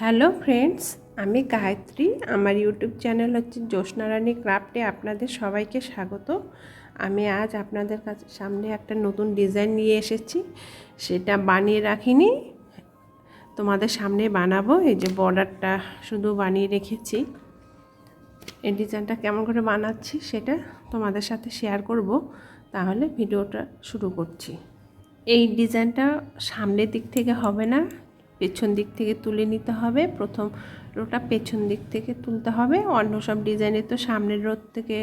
Hello friends, আমি গায়ত্রী। আমার YouTube channel হচ্ছে জ্যোৎস্নারানী ক্রাফটে আপনাদের সবাইকে স্বাগত। আমি আজ আপনাদের কাছে, সামনে একটা নতুন ডিজাইন নিয়ে এসেছি। সেটা বানিয়ে রাখিনি। তোমাদের সামনে বানাবো। এই যে বর্ডারটা শুধু বানিয়ে রেখেছি। এই ডিজাইনটা কেমন করে বানাচ্ছি সেটা তোমাদের সাথে শেয়ার করব। তাহলে ভিডিওটা শুরু করছি। এই ডিজাইনটা সামনের দিক থেকে হবে না। পেছন দিক থেকে তুলে নিতে হবে। প্রথম রোটা পেছন দিক থেকে তুলতে হবে। অন্য সব ডিজাইনে তো সামনের রোদ থেকে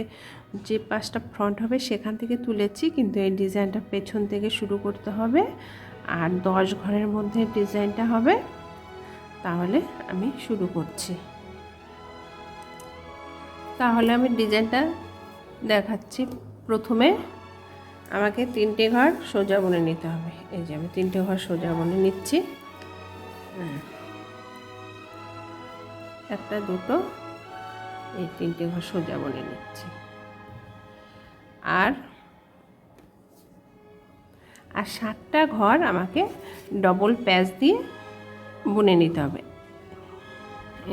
যে পাশটা ফ্রন্ট হবে সেখান থেকে তুলেছি, কিন্তু এই ডিজাইনটা পেছন থেকে শুরু করতে হবে। আর দশ ঘরের মধ্যে ডিজাইনটা হবে। তাহলে আমি শুরু করছি। তাহলে আমি ডিজাইনটা দেখাচ্ছি। প্রথমে আমাকে তিনটে ঘর সোজা বনে নিতে হবে। এই যে আমি তিনটে ঘর সোজা বনে নিচ্ছি। একটা দুটো, এই তিনটে ঘর সোজা বনে নিচ্ছি। আর আর সাতটা ঘর আমাকে ডবল প্যাচ দিয়ে বুনে নিতে হবে।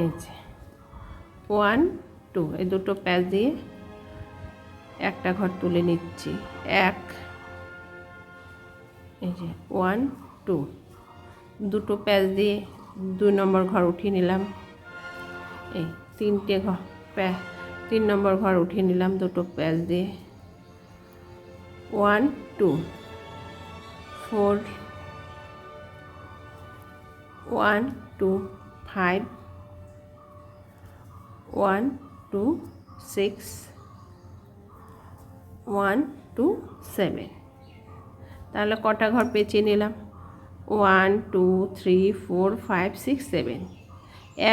এই যে ওয়ান টু এই দুটো প্যাচ দিয়ে একটা ঘর তুলে নিচ্ছি। এক, এই যে ওয়ান টু দুটো প্যাচ দিয়ে দুই নম্বর ঘর উঠিয়ে নিলাম। এই তিনটে ঘর প্যা তিন নম্বর ঘর উঠিয়ে নিলাম দুটো প্যাচ দিয়ে। One, two, four, one, two, five, one, two, six, one, two, seven. তাহলে কটা ঘর পেঁচিয়ে নিলাম? One, two, three, four, five, six, seven.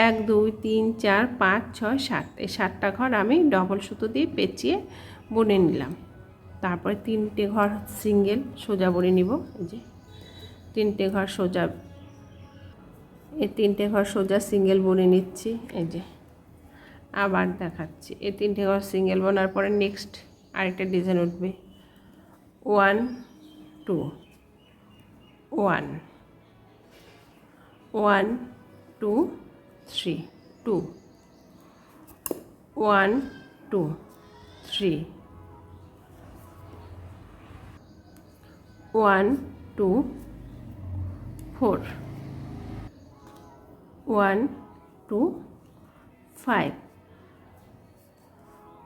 এক, দুই, তিন, চার, পাঁচ, ছয়, সাত। এই সাতটা ঘর আমি ডবল সুতো দিয়ে পেঁচিয়ে বুনে নিলাম। তারপরে তিনটে ঘর সিঙ্গেল, সোজা বুনে নিব। এই যে তিনটে ঘর সোজা, এই তিনটে ঘর সোজা সিঙ্গেল বুনে নিচ্ছি। এই যে আবার দেখাচ্ছি। এই তিনটে ঘর সিঙ্গেল বোনার পরে নেক্সট আরেকটা ডিজাইন উঠবে। One, two, one. One two three two one two three one two four one two five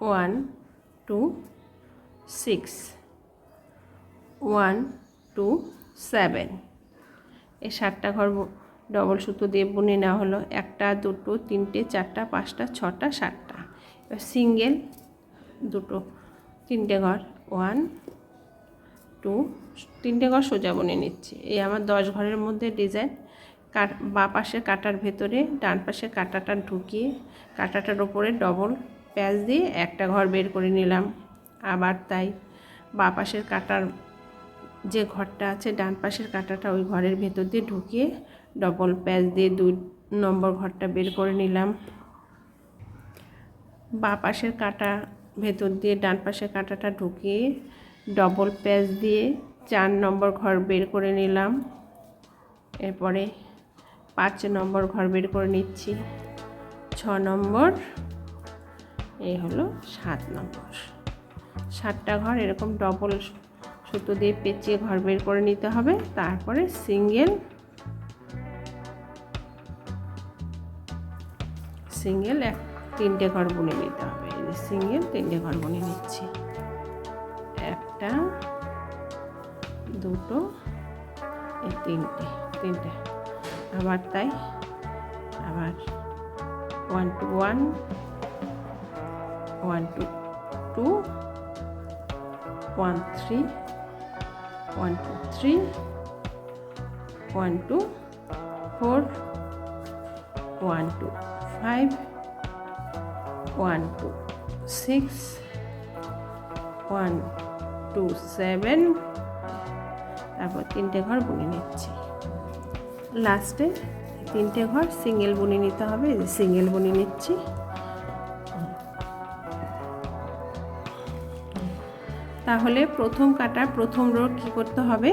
one two six one two seven এই সাতটা ঘর ডবল সুতো দিয়ে বুনে নেওয়া হলো। একটা, দুটো, তিনটে, চারটা, পাঁচটা, ছটা, সাতটা। এবার সিঙ্গেল দুটো। তিনটে ঘর। ওয়ান, টু, তিনটে ঘর সোজা বুনে নিচ্ছি। এই আমার দশ ঘরের মধ্যে ডিজাইন। বা পাশের কাটার ভেতরে, ডান পাশের কাটাটা ঢুকিয়ে, কাটাটার ওপরে ডবল প্যাচ দিয়ে একটা ঘর বের করে নিলাম। আবার তাই বা পাশের কাটার যে ঘরটা আছে, ডান পাশের কাটাটা ওই ঘরের ভেতর দিয়ে ঢুকিয়ে ডবল প্যাচ দিয়ে দুই নম্বর ঘরটা বের করে নিলাম। বা পাশের কাটা, ভেতর দিয়ে ডান পাশের কাটাটা ঢুকিয়ে ডবল প্যাচ দিয়ে চার নম্বর ঘর বের করে নিলাম। এরপরে পাঁচ নম্বর ঘর বের করে নিচ্ছি। ছ নম্বর, এই হলো সাত নম্বর। সাতটা ঘর এরকম ডবল সুতো দিয়ে পেঁচিয়ে ঘর বের করে নিতে হবে। তারপরে সিঙ্গেল সিঙ্গেল এক তিনটে ঘর বুনে নিতে হবে। সিঙ্গেল তিনটে ঘর বুনে নিচ্ছি। একটা, দুটো এই তিনটে তিনটে। আবার তাই, আবার one two one one two two one three one two three one two four one two five one two six one two seven তারপর তিনটে ঘর বুনে নিচ্ছি। লাস্টে তিনটে ঘর সিঙ্গেল বুনে নিতে হবে সিঙ্গেল বুনে নিচ্ছি। তাহলে প্রথম কাটার প্রথম রো কী করতে হবে?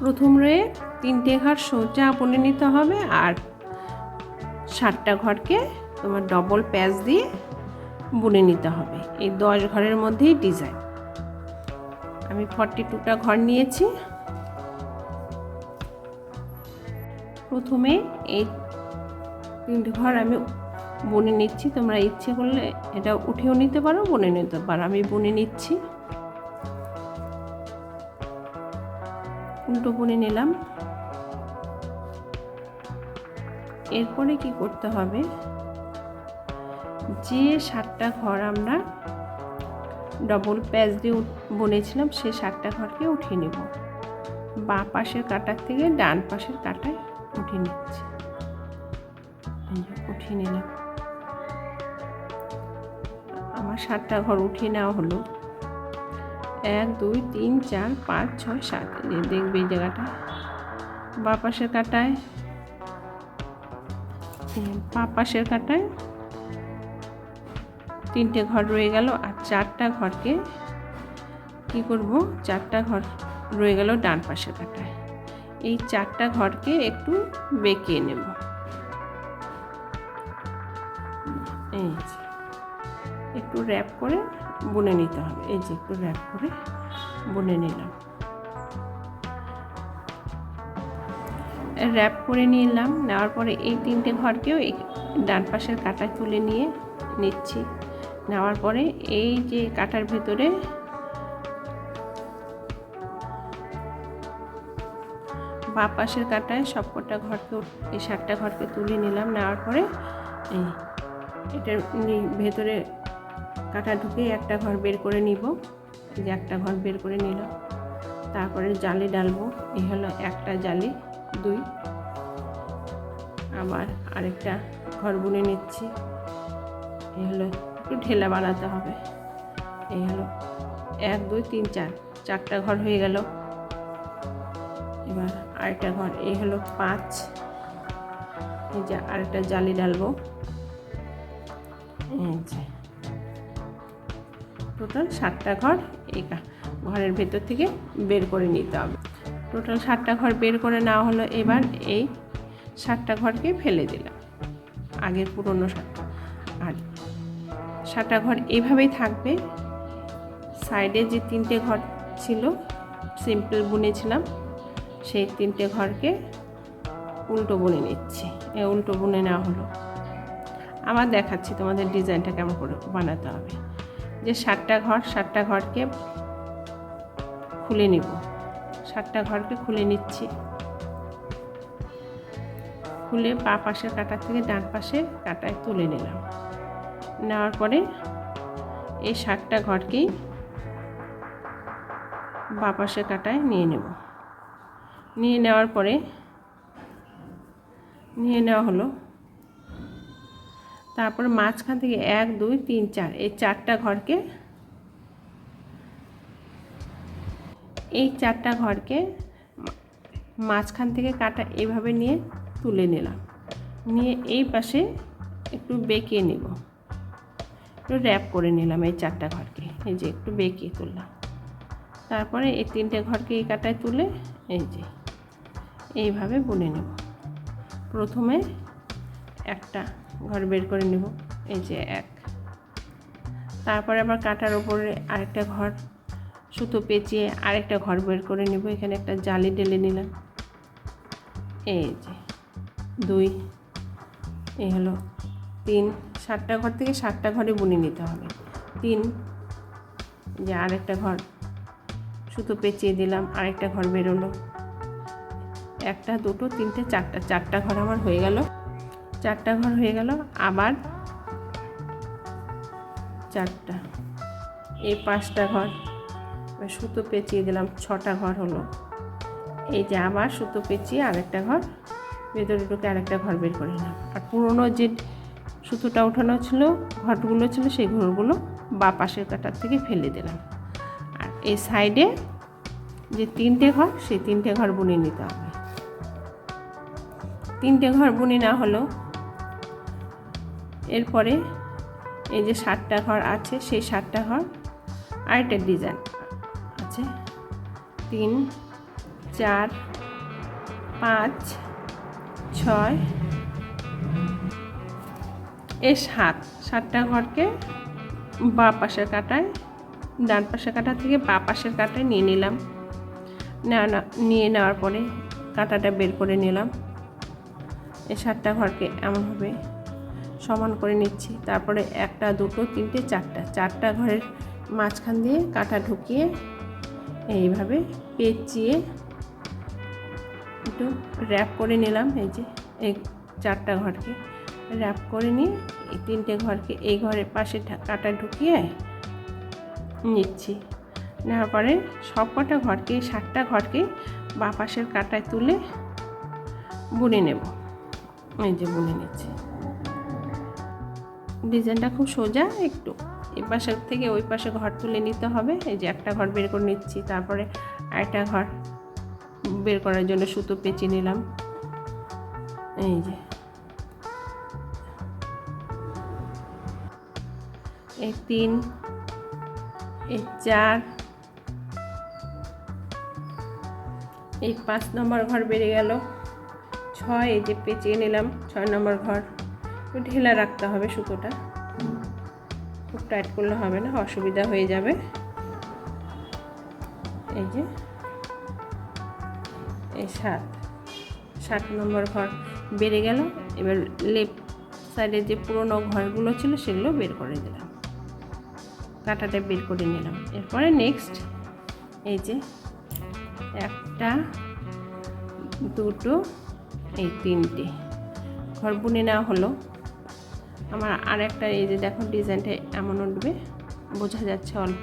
প্রথম রয়ে তিনটে ঘর সোজা বুনে নিতে হবে আর সাতটা ঘরকে তোমার ডবল প্যাচ দিয়ে বুনে নিতে হবে। এই দশ ঘরের মধ্যেই ডিজাইন আমি ফর্টি টুটা ঘর নিয়েছি। প্রথমে এই তিনটে ঘর আমি বুনে নিচ্ছি। তোমরা ইচ্ছে করলে এটা উঠেও নিতে পারো, বুনে নিতে পারো। আমি বুনে নিচ্ছি। উল্টো বুনে নিলাম। এরপরে কি করতে হবে? যে সাতটা ঘর আমরা ডবল প্যাচ দিয়ে বুনেছিলাম, সে সাতটা ঘরকে উঠিয়ে নেব। বা পাশের কাটার থেকে ডান পাশের কাটায় উঠিয়ে নিচ্ছি। উঠিয়ে নিলাম। আমার সাতটা ঘর উঠিয়ে নেওয়া হলো। এক, দুই, তিন, চার, পাঁচ, ছয়, সাত। দেখবে এই জায়গাটা। বা পাশের কাটায় পা পাশের কাটায় তিনটে ঘর রয়ে গেল আর চারটা ঘরকে কি করব? চারটা ঘর রয়ে গেল ডান পাশের কাটায়। এই চারটা ঘরকে একটু বেঁকিয়ে নেব। এই একটু র্যাপ করে বুনে নিতে হবে। এই যে একটু র্যাপ করে বুনে নিলাম। র্যাপ করে নিলাম। নেওয়ার পরে এই তিনটে ঘরকেও ডান পাশের কাটায় তুলে নিয়ে নিচ্ছি। নেওয়ার পরে এই যে কাটার ভেতরে বা পাশের কাটায় সবকটা ঘরকে এই সাতটা ঘরকে তুলে নিলাম। নেওয়ার পরে এই এটার ভেতরে কাটা ঢুকে একটা ঘর বের করে নিব। যে একটা ঘর বের করে নিলাম। তারপরে জালি ডালবো। এই হলো একটা জালি। দুই। আবার আরেকটা ঘর বুনে নিচ্ছি। এই হলো একটু ঢেলা বানাতে হবে। এই হলো এক, দুই, তিন, চার। চারটা ঘর হয়ে গেল। এবার আরেকটা ঘর। এই হলো পাঁচ। এই যে আরেকটা জালি ডালবো টোটাল সাতটা ঘর। এই ঘরের ভেতর থেকে বের করে নিতে হবে। টোটাল সাতটা ঘর বের করে নেওয়া হলো। এবার এই সাতটা ঘরকে ফেলে দিলাম। আগের পুরনো সাতটা। আর সাতটা ঘর এইভাবেই থাকবে। সাইডে যে তিনটে ঘর ছিল, সিম্পল বুনেছিলাম সেই তিনটে ঘরকে উল্টো বুনে নিচ্ছি। এ উল্টো বুনে নেওয়া হলো। আবার দেখাচ্ছি তোমাদের ডিজাইনটা কেমন করে বানাতে হবে। যে সাতটা ঘর, সাতটা ঘরকে খুলে নিব। সাতটা ঘরকে খুলে নিচ্ছি। খুলে পা পাশের কাটার থেকে ডান পাশে কাটায় তুলে নিলাম। নেওয়ার পরে এই সাতটা ঘরকেই বা পাশে কাটায় নিয়ে নেব। নিয়ে নেওয়ার পরে নিয়ে নেওয়া হলো। তারপর মাঝখান থেকে এক, দুই, তিন, চার, এই চারটা ঘরকে এই চারটা ঘরকে মাঝখান থেকে কাটা এভাবে নিয়ে তুলে নিলাম। নিয়ে এই পাশে একটু বেঁকিয়ে নেব। একটু র্যাপ করে নিলাম এই চারটা ঘরকে। এই যে একটু বেঁকিয়ে তুললাম। তারপরে এই তিনটে ঘরকে এই কাটায় তুলে এই যে এইভাবে বুনে নেব। প্রথমে একটা ঘর বের করে নেব। এই যে এক। তারপরে আবার কাটার ওপরে আরেকটা ঘর সুতো পেঁচিয়ে আরেকটা ঘর বের করে নেব। এখানে একটা জালি ঢেলে নিলাম। এই যে দুই, এই হলো তিন, সাতটা ঘর থেকে সাতটা ঘরে বুনে নিতে হবে। তিন যে আরেকটা ঘর, সুতো পেঁচিয়ে দিলাম, আরেকটা ঘর বেরোলো একটা, দুটো, তিনটে, চারটা চারটা ঘর আমার হয়ে গেল। চারটা ঘর হয়ে গেল, আবার চারটা। এই পাঁচটা ঘর। সুতো পেঁচিয়ে দিলাম, ছটা ঘর হলো। এই যে আবার সুতো পেঁচিয়ে আরেকটা ঘর, ভেতরে ঢুকে আরেকটা ঘর বের করে নিলাম। আর পুরোনো যে সুতোটা ওঠানো ছিল, ঘরগুলো ছিল, সেই ঘরগুলো বা পাশের কাটার থেকে ফেলে দিলাম। আর এই সাইডে যে তিনটে ঘর, সেই তিনটে ঘর বুনে নিতে হবে। তিনটে ঘর বুনে না হলো। এরপরে এই যে সাতটা ঘর আছে, সেই সাতটা ঘর, আরেকটা ডিজাইন। তিন, চার, পাঁচ, ছয়, এ সাত। সাতটা ঘরকে বা পাশের কাটায়, ডান পাশের কাটা থেকে বা পাশের কাটায় নিয়ে নিলাম। নিয়ে নেওয়ার পরে কাঁটাটা বের করে নিলাম। এই সাতটা ঘরকে এমনভাবে সমান করে নিচ্ছি। তারপরে একটা, দুটো, তিনটে, চারটা। চারটা ঘরের মাঝখান দিয়ে কাঁটা ঢুকিয়ে এইভাবে পেঁচিয়ে একটু র্যাপ করে নিলাম। এই যে এই চারটা ঘরকে র্যাপ করে নিয়ে এই তিনটে ঘরকে এই ঘরের পাশে কাঁটা ঢুকিয়ে নিচ্ছি। নেওয়ার পরে সব কটা ঘরকে সাতটা ঘরকে বা পাশের কাঁটায় তুলে বুনে নেব। এই যে বুনে নিচ্ছি। ডিজাইনটা খুব সোজা একটু। এই পাশের থেকে ওই পাশে ঘর তুলে নিতে হবে। এই যে একটা ঘর বের করে নিচ্ছি, তারপরে আরেকটা ঘর বের করার জন্য সুতো পেঁচিয়ে নিলাম। এই যে। এই তিন এই চার এই পাঁচ নম্বর ঘর বেড়ে গেল। ছয়, এই যে পেঁচিয়ে নিলাম, ছয় নম্বর ঘর। ঢেলা রাখতে হবে সুতোটা। টাইট করলে হবে না, অসুবিধা হয়ে যাবে। এই যে, এই সাত সাত নম্বর ঘর বেড়ে গেল। এবার লেফট সাইডে যে পুরোনো ঘরগুলো ছিল সেগুলো বের করে দিলাম কাঁটাটা বের করে নিলাম। এরপরে নেক্সট এই যে একটা, দুটো, এই তিনটে। ঘর বুনে নেওয়া হলো। আমার আর একটা এই যে দেখো ডিজাইনটা এমন উঠবে, বোঝা যাচ্ছে অল্প।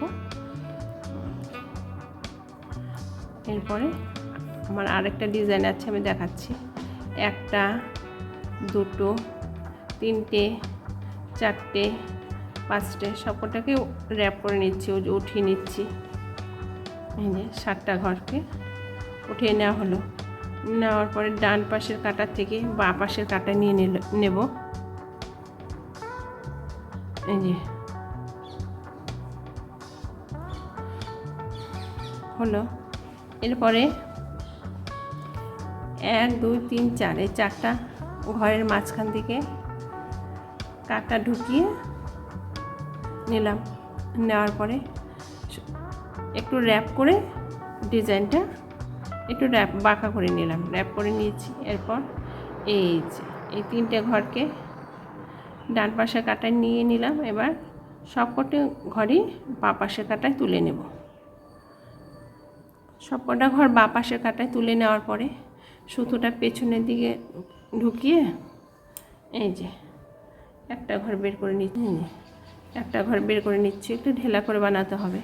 এরপরে আমার আরেকটা ডিজাইন আছে, আমি দেখাচ্ছি। একটা, দুটো, তিনটে, চারটে, পাঁচটে সবকটাকে র্যাপ করে নিচ্ছি উঠিয়ে নিচ্ছি। এই যে সাতটা ঘরকে উঠিয়ে নেওয়া হলো। নেওয়ার পরে ডান পাশের কাটা থেকে বা পাশের কাটা নিয়ে নেব। এই যে। হলো। এরপরে এক, দুই, তিন, চার, এই চারটা ঘরের মাঝখান থেকে কাটা ঢুকিয়ে নিলাম। নেওয়ার পরে একটু র্যাপ করে ডিজাইনটা একটু র্যাপ বাঁকা করে নিলাম। র্যাপ করে নিয়েছি। এরপর এই যে, এই তিনটে ঘরকে ডান পাশে কাটায় নিয়ে নিলাম, এবার সবকটি ঘরই বা পাশে কাটায় তুলে নেব। সবকটা ঘর বা পাশের কাটায় তুলে নেওয়ার পরে সুতোটা পেছনের দিকে ঢুকিয়ে এই যে একটা ঘর বের করে নিচ্ছি একটা ঘর বের করে নিচ্ছি, একটু ঢেলা করে বানাতে হবে।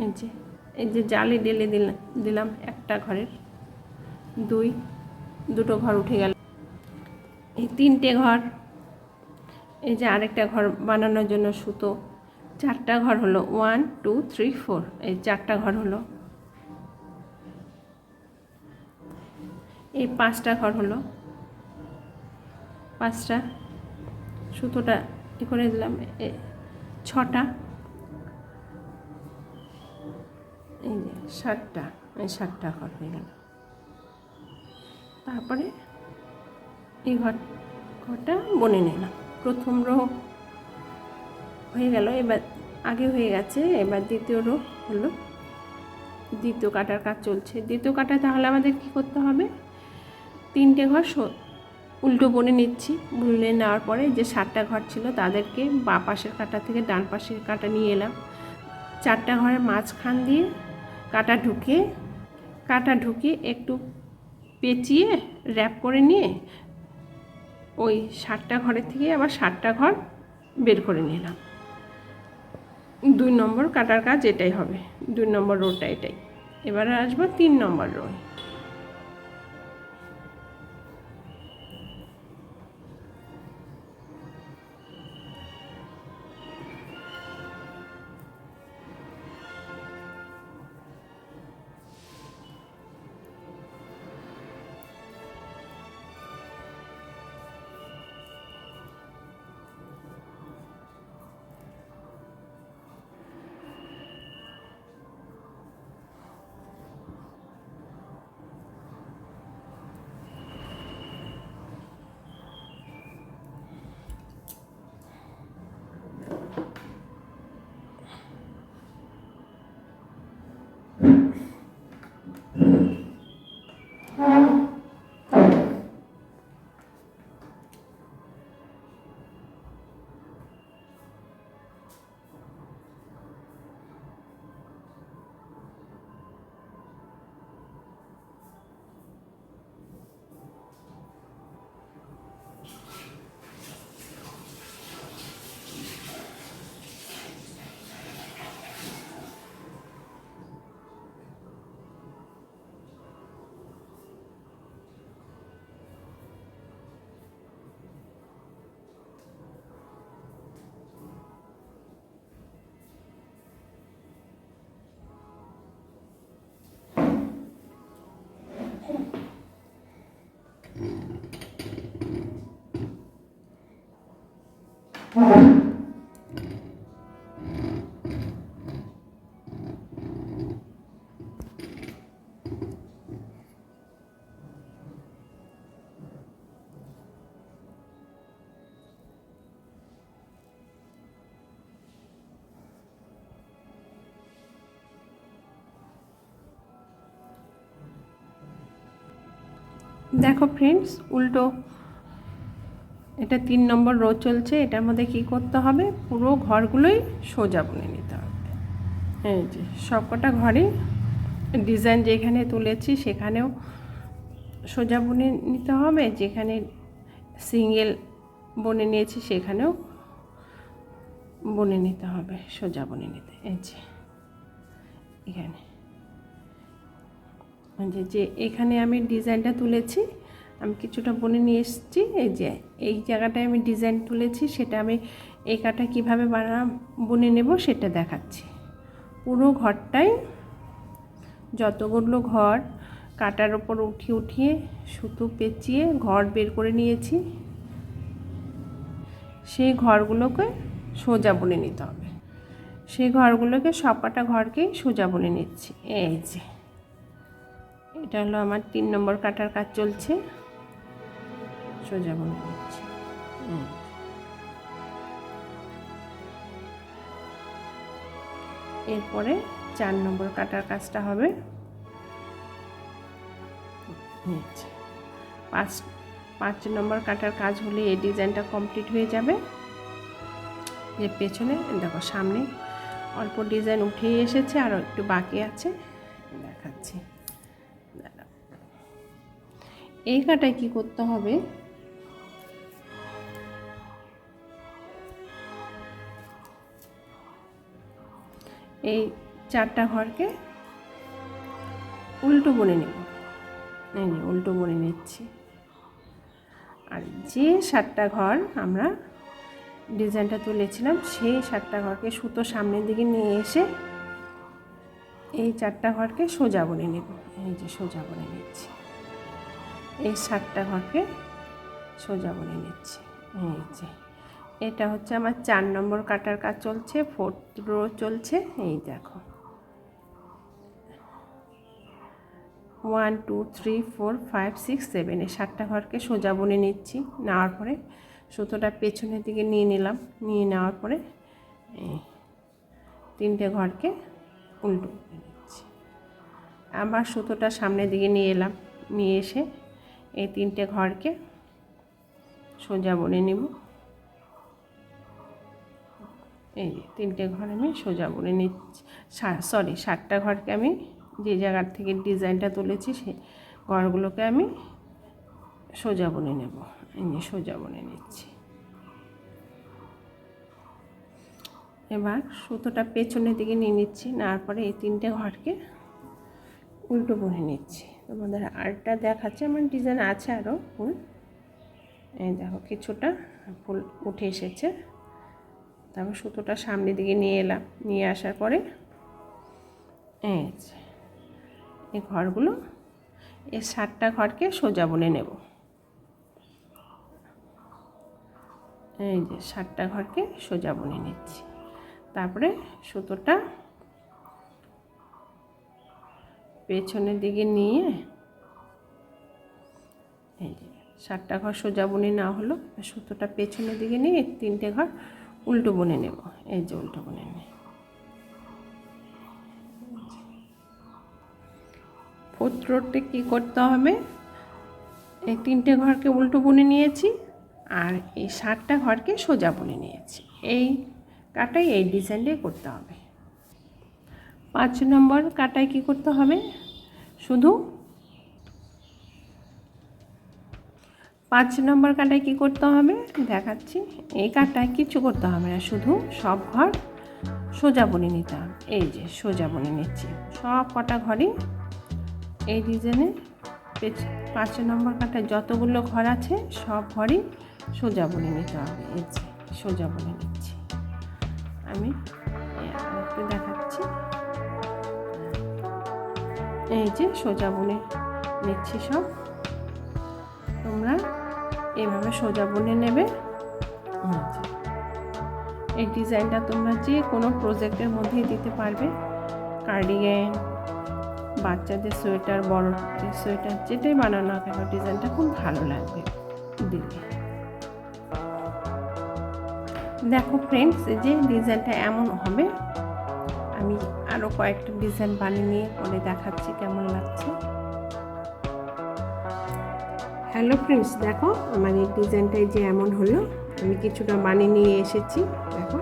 এই যে এই যে জালি ডেলে দিলাম দিলাম একটা ঘরের। দুই, দুটো ঘর উঠে গেল। এই তিনটে ঘর, এই যে আরেকটা ঘর বানানোর জন্য সুতো, চারটা ঘর হলো ওয়ান টু থ্রি ফোর এই চারটা ঘর হলো। এই পাঁচটা ঘর হলো। পাঁচটা সুতোটা ই করে দিলাম, এ ছটা। এই যে সাতটা, এই সাতটা ঘর হয়ে গেল। তারপরে এই ঘর, ঘরটা বনে নিলাম। প্রথম রো হয়ে গেল, এবার আগে হয়ে গেছে, এবার দ্বিতীয় রো হলো। দ্বিতীয় কাটার কাজ চলছে। দ্বিতীয় কাটা তাহলে আমাদের কি করতে হবে? তিনটে ঘর উল্টো বনে নিচ্ছি। বুনে নেওয়ার পরে যে সাতটা ঘর ছিল তাদেরকে বা পাশের কাটা থেকে ডান পাশের কাটা নিয়ে এলাম। চারটা ঘরের মাঝখান দিয়ে কাটা ঢুকে কাটা ঢুকে একটু পেঁচিয়ে র্যাপ করে নিয়ে ওই সাতটা ঘরের থেকে আবার সাতটা ঘর বের করে নিলাম। দুই নম্বর কাটার কাজ এটাই হবে, দুই নম্বর রোটা এটাই। এবারে আসব তিন নম্বর রো দেখো ফ্রেন্ডস উল্টো। এটা তিন নম্বর রো চলছে, এটার মধ্যে কি করতে হবে? পুরো ঘরগুলোই সোজা বুনে নিতে হবে। এই যে, সবকটা ঘরে ডিজাইন যেখানে তুলেছি, সেখানেও সোজা বুনে নিতে হবে। যেখানে সিঙ্গেল বনে নিয়েছি, সেখানেও বনে নিতে হবে, সোজা বনে নিতে। এই যে, এখানে। যে যে এখানে আমি ডিজাইনটা তুলেছি, আমি কিছুটা বনে নিয়ে এসেছি, এই যে এই জায়গাটায় আমি ডিজাইন তুলেছি, সেটা আমি এই কাটা কীভাবে বানা, বুনে নেব সেটা দেখাচ্ছি। পুরো ঘরটাই যতগুলো ঘর, কাটার ওপর উঠিয়ে উঠিয়ে সুতো পেঁচিয়ে ঘর বের করে নিয়েছি। সেই ঘরগুলোকে সোজা বুনে নিতে হবে। সেই ঘরগুলোকে সবকটা ঘরকেই সোজা বুনে নিচ্ছি, এই যে। এটা হলো আমার তিন নম্বর কাটার কাজ চলছে। সোজা হুম। এরপরে চার নম্বর কাটার কাজটা হবে। পাঁচ পাঁচ নম্বর কাটার কাজ হলে এই ডিজাইনটা কমপ্লিট হয়ে যাবে। যে পেছনে, দেখো সামনে অল্প ডিজাইন উঠেই এসেছে, আর একটু বাকি আছে, দেখাচ্ছি। এই কাটায় কি করতে হবে? এই চারটা ঘরকে উল্টো বনে নেব। এই যে উল্টো বনে নিচ্ছি। আর যে সাতটা ঘর আমরা ডিজাইনটা তুলেছিলাম, সেই সাতটা ঘরকে সুতো সামনের দিকে নিয়ে এসে এই চারটা ঘরকে সোজা বনে নেব। এই যে সোজা বনে নিচ্ছি। এই সাতটা ঘরকে সোজা বলে নিচ্ছি। এই যে, এটা হচ্ছে আমার চার নম্বর কাটার কাজ চলছে, ফোর্থ রো চলছে। এই দেখো। One, two, three, four, five, six, seven এই সাতটা ঘরকে সোজা বনে নিচ্ছি। নেওয়ার পরে সুতোটা পেছনের দিকে নিয়ে নিলাম। নিয়ে নেওয়ার পরে তিনটে ঘরকে উল্টো নিচ্ছি। আবার সুতোটা সামনের দিকে নিয়ে এলাম। নিয়ে এসে এই তিনটে ঘরকে সোজা বনে নেব। এই যে তিনটে ঘর আমি সোজা বনে নিচ্ছি। সরি সাতটা ঘরকে আমি যে জায়গার থেকে ডিজাইনটা তুলেছি সে ঘরগুলোকে আমি সোজা বনে নেব। এই যে সোজা বনে নিচ্ছি। এবার সুতোটা পেছনের দিকে নিয়ে নিচ্ছি নেওয়ার পরে এই তিনটে ঘরকে উল্টো বনে নিচ্ছি। তোমাদের আরটা দেখাচ্ছে, আমার ডিজাইন আছে আরও ফুল। এই দেখো কিছুটা ফুল উঠে এসেছে। তারপর সুতোটা সামনের দিকে নিয়ে এলাম, নিয়ে আসার পরে এই এই ঘরগুলো, এই সাতটা ঘরকে সোজা বুনে নেব। এই যে সাতটা ঘরকে সোজা বনে নিচ্ছি। তারপরে সুতোটা পেছনের দিকে নিয়ে এই যে সাতটা ঘর সোজা বুনে নেওয়া হলো সুতোটা পেছনের দিকে নিয়ে তিনটে ঘর উল্টো বুনে নেব। এই যে উল্টো বুনে নিয়ে। ফোর্থ রোডে কী করতে হবে? এই তিনটে ঘরকে উল্টো বুনে নিয়েছি, আর এই সাতটা ঘরকে সোজা বুনে নিয়েছি। এই কাটাই এই ডিজাইনটাই করতে হবে। পাঁচ নম্বর কাটায় কি করতে হবে? শুধু পাঁচ নম্বর কাটায় কি করতে হবে? দেখাচ্ছি। এই কাটায় কিছু করতে হবে না, শুধু সব ঘর সোজা বুনে নিতে হবে। এই যে, সোজা বুনে নিচ্ছি। সব কটা ঘরই এই ডিজাইনে পাঁচ নম্বর কাটায় যতগুলো ঘর আছে, সব ঘরই সোজা বুনে নিতে হবে। এই যে, সোজা বুনে নিচ্ছি। আমি এই আরেকটু দেখাচ্ছি। এই যে সোজা বুনে নিচ্ছি সব। তোমরা এভাবে সোজা বুনে নেবে। এই ডিজাইনটা তোমরা যে কোনো প্রজেক্টের মধ্যেই দিতে পারবে। কার্ডিগান বাচ্চাদের সোয়েটার বড়দের সোয়েটার যেটাই বানানো না কেন ডিজাইনটা খুব ভালো লাগবে দিলে দেখো ফ্রেন্ডস এই যে ডিজাইনটা এমন হবে। আমি আরও কয়েকটা ডিজাইন বানিয়ে নিয়ে পরে দেখাচ্ছি, কেমন লাগছে? হ্যালো ফ্রেন্ডস দেখো আমার এই ডিজাইনটাই যে এমন হলো, আমি কিছুটা বানিয়ে নিয়ে এসেছি, দেখো।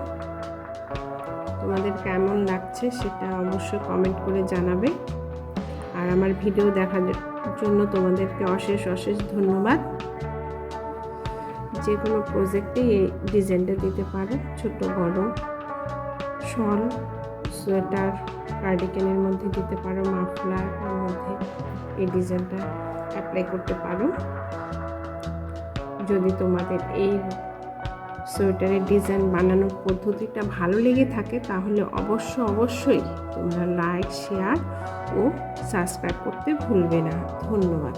তোমাদের কেমন লাগছে সেটা অবশ্যই কমেন্ট করে জানাবে। আর আমার ভিডিও দেখার জন্য তোমাদেরকে অশেষ অশেষ ধন্যবাদ। যে কোনো প্রজেক্টে এই ডিজাইনটা দিতে পারো, ছোট, বড় শল সোয়েটার কার্ডিকেনের মধ্যে দিতে পারো মাফলার মধ্যে এই ডিজাইনটা অ্যাপ্লাই করতে পারো। যদি তোমাদের এই সোয়েটারের ডিজাইন বানানোর পদ্ধতিটা ভালো লেগে থাকে, তাহলে অবশ্য অবশ্যই তোমরা লাইক শেয়ার ও সাবস্ক্রাইব করতে ভুলবে না। ধন্যবাদ।